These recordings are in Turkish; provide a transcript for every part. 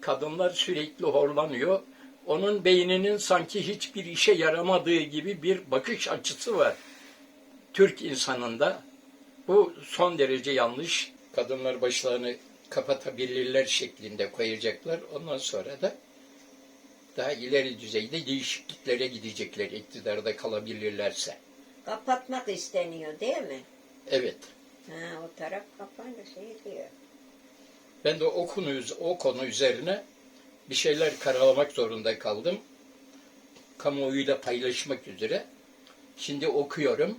kadınlar sürekli horlanıyor. Onun beyninin sanki hiçbir işe yaramadığı gibi bir bakış açısı var. Türk insanında. Bu son derece yanlış. Kadınlar başlarını kapatabilirler şeklinde koyacaklar. Ondan sonra da daha ileri düzeyde değişikliklere gidecekler iktidarda kalabilirlerse. Kapatmak isteniyor değil mi? Evet. Ha, o taraf kapandı şey diyor. Ben de o konu, o konu üzerine bir şeyler karalamak zorunda kaldım. Kamuoyuyla paylaşmak üzere. Şimdi okuyorum.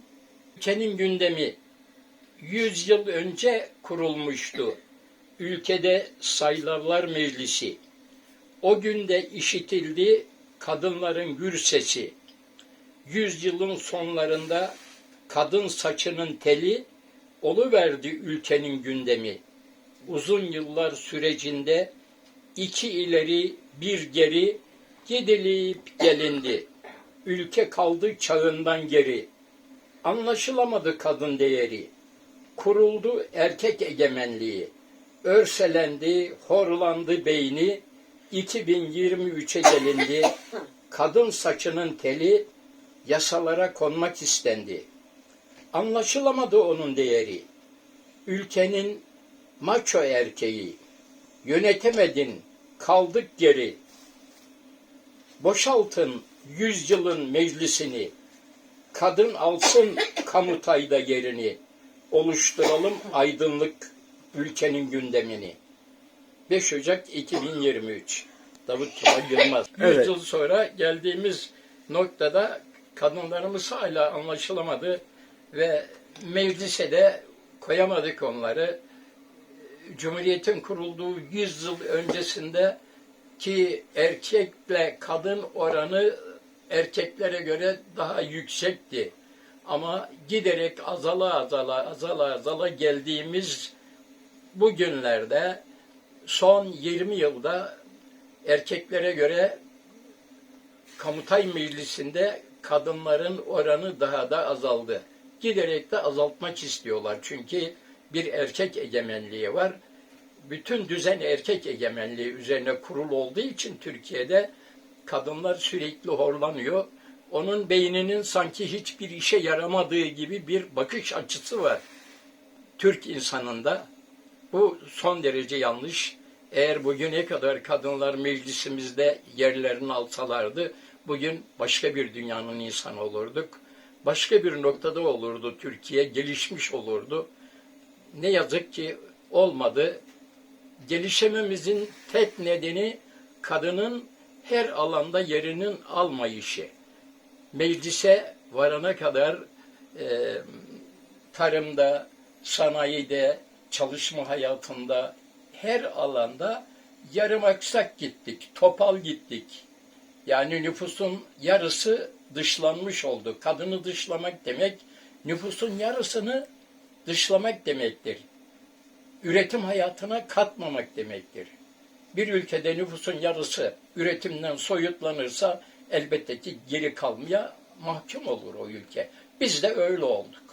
Ülkenin gündemi 100 yıl önce kurulmuştu. Ülkede Sayılarlar Meclisi. O günde işitildi kadınların gür sesi. Yüzyılın sonlarında kadın saçının teli oluverdi ülkenin gündemi. Uzun yıllar sürecinde iki ileri bir geri gidilip gelindi. Ülke kaldı çağından geri. Anlaşılamadı kadın değeri. Kuruldu erkek egemenliği. Örselendi, horlandı beyni. 2023'e gelindi. Kadın saçının teli yasalara konmak istendi. Anlaşılamadı onun değeri. Ülkenin maço erkeği. Yönetemedin, kaldık geri. Boşaltın yüzyılın meclisini. Kadın alsın kamutayda yerini. Oluşturalım aydınlık ülkenin gündemini. 5 Ocak 2023. Davut Tuna Yılmaz. 100 Evet. yıl sonra geldiğimiz noktada kadınlarımız hala anlaşılamadı ve meclise de koyamadık onları. Cumhuriyetin kurulduğu 100 yıl öncesinde ki erkekle kadın oranı erkeklere göre daha yüksekti. Ama giderek azala azala azala azala geldiğimiz bu günlerde son 20 yılda erkeklere göre Kamutay Meclisi'nde kadınların oranı daha da azaldı. Giderek de azaltmak istiyorlar. Çünkü bir erkek egemenliği var. Bütün düzen erkek egemenliği üzerine kurul olduğu için Türkiye'de kadınlar sürekli horlanıyor. Onun beyninin sanki hiçbir işe yaramadığı gibi bir bakış açısı var. Türk insanında. Bu son derece yanlış. Eğer bugüne kadar kadınlar meclisimizde yerlerini alsalardı, bugün başka bir dünyanın insanı olurduk. Başka bir noktada olurdu Türkiye, gelişmiş olurdu. Ne yazık ki olmadı. Gelişememizin tek nedeni kadının her alanda yerinin almayışı. Meclise varana kadar e, tarımda, sanayide, çalışma hayatında her alanda yarım aksak gittik, topal gittik. Yani nüfusun yarısı dışlanmış oldu. Kadını dışlamak demek nüfusun yarısını dışlamak demektir. Üretim hayatına katmamak demektir. Bir ülkede nüfusun yarısı üretimden soyutlanırsa elbette ki geri kalmaya mahkum olur o ülke. Biz de öyle olduk.